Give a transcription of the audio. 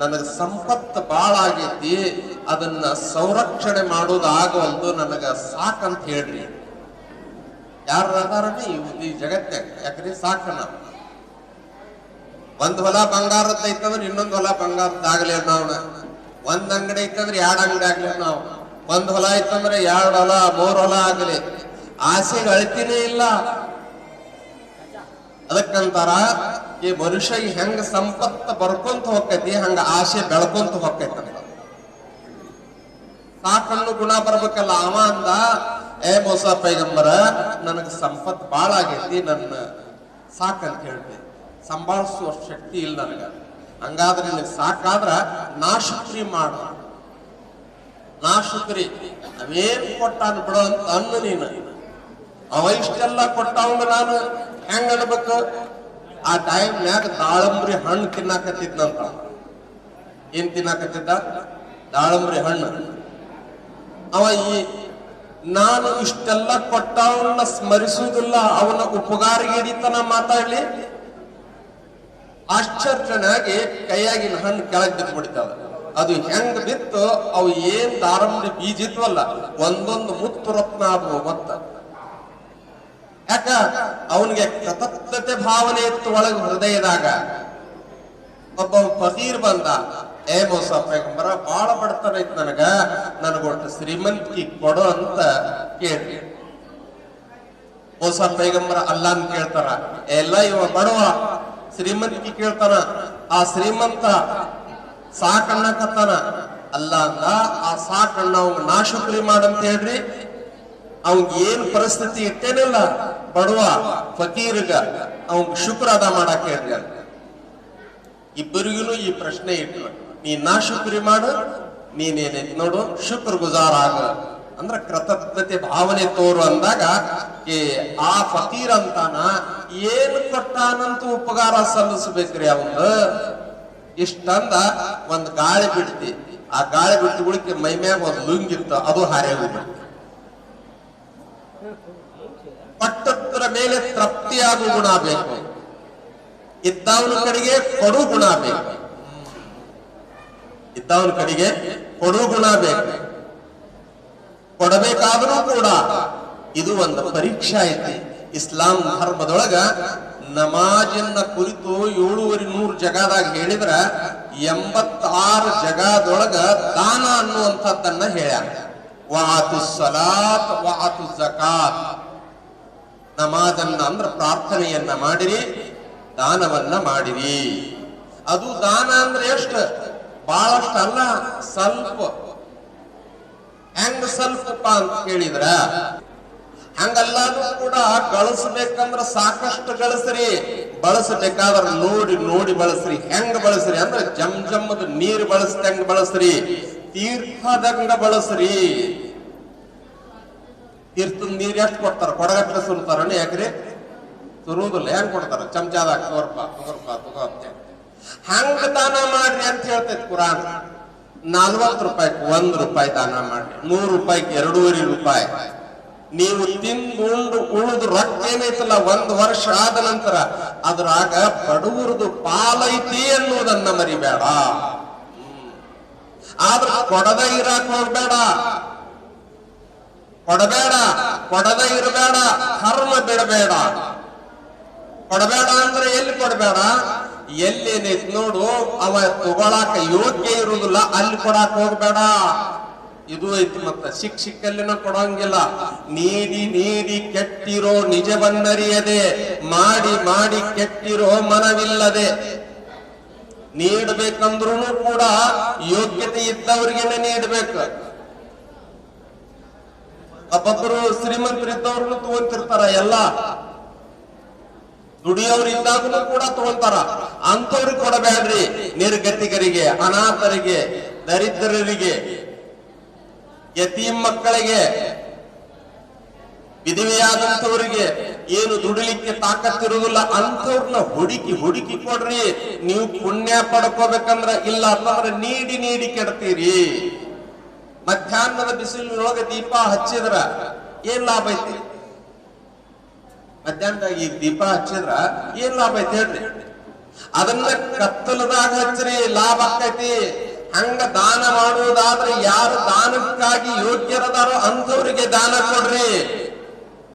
ನನಗೆ ಸಂಪತ್ತು ಭಾಳ ಆಗೈತಿ, ಅದನ್ನ ಸಂರಕ್ಷಣೆ ಮಾಡೋದು ಆಗವಲ್ದು ನನಗ ಸಾಕಂತ ಹೇಳ್ರಿ. ಯಾರು ಅದಾರನೇ ಈ ಜಗತ್ತಾಗ ಯಾಕ್ರಿ ಸಾಕನ? ಒಂದ್ ಹೊಲ ಬಂಗಾರದ ಐತಂದ್ರೆ ಇನ್ನೊಂದ್ ಹೊಲ ಬಂಗಾರದ ಆಗ್ಲಿ ನಾವು ಒಂದ್ ಅಂಗಡಿ ಐತಂದ್ರೆ ಎರಡ್ ಅಂಗಡಿ ಆಗ್ಲಿ ನಾವು ಒಂದ್ ಹೊಲ ಐತಂದ್ರೆ ಎರಡ್ ಹೊಲ, ಮೂರ್ ಹೊಲ ಆಗಲಿ. ಆಸೆಗೆ ಅಳ್ತಿನೇ ಇಲ್ಲ. ಅದಕ್ಕಂತಾರ ಈ ಮನುಷ್ಯ ಹೆಂಗ ಸಂಪತ್ತ ಬರ್ಕೊಂತ ಹೋಗ್ತೈತಿ ಹಂಗ ಆಸೆ ಬೆಳ್ಕೊಂತ ಹೋಗ್ತೈತಿ ಸಾಕನ್ನು ಗುಣ ಬರ್ಬೇಕಲ್ಲ ಅವ ಅಂದ, ಏ ಮೋಸ ಪೈಗಂಬರ ನನಗೆ ಸಂಪತ್ ಬಾಳ ಆಗೈತಿ, ನನ್ನ ಸಾಕಂತ ಹೇಳ್ತಿ ಸಂಭಾಳಿಸುವ ಶಕ್ತಿ ಇಲ್ಲ ನನಗ. ಹಂಗಾದ್ರೆ ನಿನಗೆ ಸಾಕಾದ್ರ ನಾ ಮಾಡ. ಮಾಡು ನಾ ಶುಕ್ರಿ ಅವೇನ್ ಕೊಟ್ಟಾನ ಬಿಡು ಅಂತ ಅನ್ನು ನೀನು. ಅವ ಇಷ್ಟೆಲ್ಲ ಕೊಟ್ಟವಂಗ ನಾನು. ಹೆಂಗ ಅನ್ಬೇಕು ಆ ಟೈಮ್ನ್ಯಾಗ ದಾಳಂಬ್ರಿ ಹಣ್ಣು ತಿನ್ನಾಕತ್ತಿದ್ನಂತ ಏನ್ ತಿನ್ನಾಕತ್ತಿದ್ದ? ದಾಳಂಬ್ರಿ ಹಣ್ಣು. ಅವ ಈ ನಾನು ಇಷ್ಟೆಲ್ಲ ಕೊಟ್ಟವನ್ನ ಸ್ಮರಿಸುವುದಿಲ್ಲ, ಅವನ ಉಪಕಾರಿಗೆ ಹಿಡಿತನ ಮಾತಾಡ್ಲಿ. ಆಶ್ಚರ್ಯನಾಗಿ ಕೈಯಾಗಿನ ಹಣ್ಣು ಕೆಳಗೆ ಬಿದ್ದು ಬಿಡ್ತಾವ ಅದು ಹೆಂಗ್ ಬಿತ್ತು ಅವು ಏನ್ ದಾರಂಬ್ರಿ ಬೀಜ ಇದ್ವಲ್ಲ, ಒಂದೊಂದು ಮುತ್ತು ರತ್ನ ಆದವು ಮತ್ತ ಯಾಕ? ಅವನಿಗೆ ಕೃತಜ್ಞತೆ ಭಾವನೆ ಇತ್ತು ಒಳಗೆ ಹೃದಯದಾಗ. ಒಬ್ಬ ಫಕೀರ್ ಬಂದ, ಏ ಮೋಸ ಪೈಗಂಬರ, ಬಾಳ ಬಡತನ ಐತ್ ನನಗ ನನಗೊಟ್ಟು ಶ್ರೀಮಂತಿ ಕೊಡು ಅಂತ ಕೇಳಿ ಮೋಸ ಪೈಗಂಬರ ಅಂತ ಕೇಳ್ತಾರ ಎಲ್ಲ ಇವ ಬಡವ. ಶ್ರೀಮಂತಿ ಕೇಳ್ತಾನ, ಆ ಶ್ರೀಮಂತ ಸಾಕಣ್ಣಕತ್ತಾನ ಅಲ್ಲ ಅಂದ ಆ ಸಾಕಣ್ಣ ನಾಶ ನಾಶುಕ್ರಿ ಮಾಡಂತ ಹೇಳ್ರಿ. ಅವಂಗ ಏನ್ ಪರಿಸ್ಥಿತಿ ಇಟ್ಟೇನಿಲ್ಲ ಬಡವ ಫಕೀರ್ಗ ಅವ್ಗ ಶುಕ್ರ ಅದ ಮಾಡಕ್ಕೆ ಇಬ್ಬರಿಗೂ ಈ ಪ್ರಶ್ನೆ ಇಟ್ರು ನೀ ನಾ ಶುಕ್ರಿ ಮಾಡು ನೀನೇನೈತಿ ನೋಡು ಶುಕ್ರ ಗುಜಾರ ಆಗ. ಅಂದ್ರ ಕೃತಜ್ಞತೆ ಭಾವನೆ ತೋರು ಅಂದಾಗ, ಏ, ಆ ಫಕೀರ್ ಅಂತಾನ ಏನ್ ಕೊಟ್ಟಾನಂತ ಉಪಕಾರ ಸಲ್ಲಿಸ್ಬೇಕ್ರಿ ಅವಂಗ ಇಷ್ಟಂದ ಒಂದ್ ಗಾಳಿ ಬಿಡ್ತಿ. ಆ ಗಾಳಿ ಬಿಟ್ಟು ಗುಳಿಕೆ ಮೈ ಮ್ಯಾಗ ಒಂದ್ ಲುಂಗಿತ್ತು, ಅದು ಹಾರೇ ಹೋಗ್ಬಿಡ್ತು. ಪಟ್ಟತ್ರ ಮೇಲೆ ತೃಪ್ತಿಯಾಗುವ ಗುಣ ಬೇಕು. ಇದ್ದವನ ಕಡೆಗೆ ಕೊಡು ಗುಣ ಬೇಕು. ಇದ್ದವನ ಕಡೆಗೆ ಕೊಡು ಗುಣ ಬೇಕು. ಕೊಡಬೇಕಾದರೂ ಕೂಡ ಇದು ಒಂದು ಪರೀಕ್ಷಾ ಐತಿ. ಇಸ್ಲಾಂ ಧರ್ಮದೊಳಗ ನಮಾಜನ್ನ ಕುರಿತು ಏಳೂವರೆ ನೂರು ಜಗದಾಗ ಹೇಳಿದ್ರ ಎಂಬತ್ತಾರು ಜಗದೊಳಗ ದಾನ ಅನ್ನುವಂಥದ್ದನ್ನ ಹೇಳ್ಯಾರ. ಸಲಾತ್ ವಾತು ಜಕಾತ್ ನಮಾಜನ್ನ ಅಂದ್ರೆ ಪ್ರಾರ್ಥನೆಯನ್ನ ಮಾಡಿರಿ, ದಾನವನ್ನ ಮಾಡಿರಿ. ಅದು ದಾನ ಅಂದ್ರೆ ಎಷ್ಟು? ಬಹಳಷ್ಟು ಅಲ್ಲ ಸ್ವಲ್ಪ. ಹೆಂಗ ಸ್ವಲ್ಪ ಅಂತ ಕೇಳಿದ್ರ? ಹಂಗಲ್ಲಾದ್ರೂ ಕೂಡ ಗಳಿಸ್ಬೇಕಂದ್ರ ಸಾಕಷ್ಟು ಗಳಿಸ್ರಿ. ಬಳಸಬೇಕಾದ್ರ ನೋಡಿ ನೋಡಿ ಬಳಸ್ರಿ. ಹೆಂಗ್ ಬಳಸ್ರಿ ಅಂದ್ರೆ ಜಮ್ ಜಮ್ಮದ ನೀರ್ ಬಳಸ್ತಂಗ್ ಬಳಸ್ರಿ. ತೀರ್ಥದಂಗ ಬಳಸ್ರಿ. ತೀರ್ಥದ ನೀರ್ ಎಷ್ಟು ಕೊಡ್ತಾರ? ಕೊಡಗಟ್ಲೆ ಸುರ್ತಾರ ಯಾಕ್ರಿ? ಸುರುವುದಿಲ್ಲ ಹೆಂಗ್ ಕೊಡ್ತಾರ? ಚಮಚಾದಾಗ ತೋರ್ಪ ತೋರ್ಪ ತಗೋ ಅಂತ ಹಂಗ ದಾನ ಮಾಡ್ರಿ ಅಂತ ಹೇಳ್ತೈತಿ ಕುರಾನ್. ನಲ್ವತ್ತು ರೂಪಾಯಿಗೆ ಒಂದ್ ರೂಪಾಯಿ ದಾನ ಮಾಡ್ರಿ. ನೂರು ರೂಪಾಯಿಗೆ ಎರಡೂವರೆ ರೂಪಾಯಿ. ನೀವು ತಿಂದು ಉಳಿದು ರೊಕ್ಕ ಏನೈತಲ್ಲ, ಒಂದ್ ವರ್ಷ ಆದ ನಂತರ ಅದ್ರಾಗ ಬಡವರದು ಪಾಲೈತಿ ಅನ್ನೋದನ್ನ ಮರಿಬೇಡ. ಆದ್ರ ಕೊಡದ ಇರಾಕ್ ಹೋಗ್ಬೇಡ. ಕೊಡಬೇಡ, ಕೊಡದ ಇರಬೇಡ ಹರ್ಮ ಬಿಡಬೇಡ. ಕೊಡಬೇಡ ಅಂದ್ರೆ ಎಲ್ಲಿ ಕೊಡಬೇಡ? ಎಲ್ಲಿ ನೋಡು, ಅವ ತಗೊಳಾಕ ಯೋಗ್ಯ ಇರುವುದಿಲ್ಲ, ಅಲ್ಲಿ ಕೊಡಾಕ್ ಹೋಗ್ಬೇಡ. ಇದು ಐತಿ ಮತ್ತ ಸಿಕ್ ಕೊಡಂಗಿಲ್ಲ. ನೀಡಿ ನೀಡಿ ಕೆಟ್ಟಿರೋ ನಿಜವನ್ನರಿಯದೆ, ಮಾಡಿ ಮಾಡಿ ಕೆಟ್ಟಿರೋ ಮನವಿಲ್ಲದೆ. ನೀಡಬೇಕಂದ್ರೂ ಕೂಡ ಯೋಗ್ಯತೆ ಇದ್ದವ್ರಿಗೇನೆ ನೀಡ್ಬೇಕು. ಒಬ್ಬೊಬ್ಬರು ಶ್ರೀಮಂತರಿದ್ದವ್ರನ್ನು ತಗೊಂತಿರ್ತಾರ ಎಲ್ಲ. ಇದ್ದಾಗನು ಕೂಡ ತಗೊಂತಾರ ಅಂತವ್ರಿಗೆ ಕೊಡಬೇಡ್ರಿ ನಿರ್ಗತಿಕರಿಗೆ, ಅನಾಥರಿಗೆ, ದರಿದ್ರರಿಗೆ ಯತೀಮ್ ಮಕ್ಕಳಿಗೆ. ವಿಧವೆಯಾದಂಥವರಿಗೆ ಏನು ದುಡಿಲಿಕ್ಕೆ ತಾಕತ್ತಿರುವುದಿಲ್ಲ, ಅಂಥವ್ರನ್ನ ಹುಡುಕಿ ಹುಡುಕಿ ಕೊಡ್ರಿ. ನೀವು ಪುಣ್ಯ ಪಡ್ಕೋಬೇಕಂದ್ರ ಇಲ್ಲ ಅಂತಂದ್ರೆ ನೀಡಿ ನೀಡಿ ಕೆಡ್ತೀರಿ. ಮಧ್ಯಾಹ್ನದ ಬಿಸಿಲಿನೊಳಗೆ ದೀಪ ಹಚ್ಚಿದ್ರ ಏನ್ ಲಾಭ ಐತಿ? ಮಧ್ಯಾಹ್ನದಾಗ ಈಗ ದೀಪ ಹಚ್ಚಿದ್ರ ಏನ್ ಲಾಭ ಐತಿ ಹೇಳ್ರಿ? ಅದನ್ನ ಕತ್ತಲದಾಗ ಹಚ್ಚ್ರಿ, ಲಾಭ ಆಕೈತಿ. ಹಂಗ ದಾನ ಮಾಡುವುದಾದ್ರೆ ಯಾರು ದಾನಕ್ಕಾಗಿ ಯೋಗ್ಯರದಾರೋ ಅಂಥವ್ರಿಗೆ ದಾನ ಕೊಡ್ರಿ.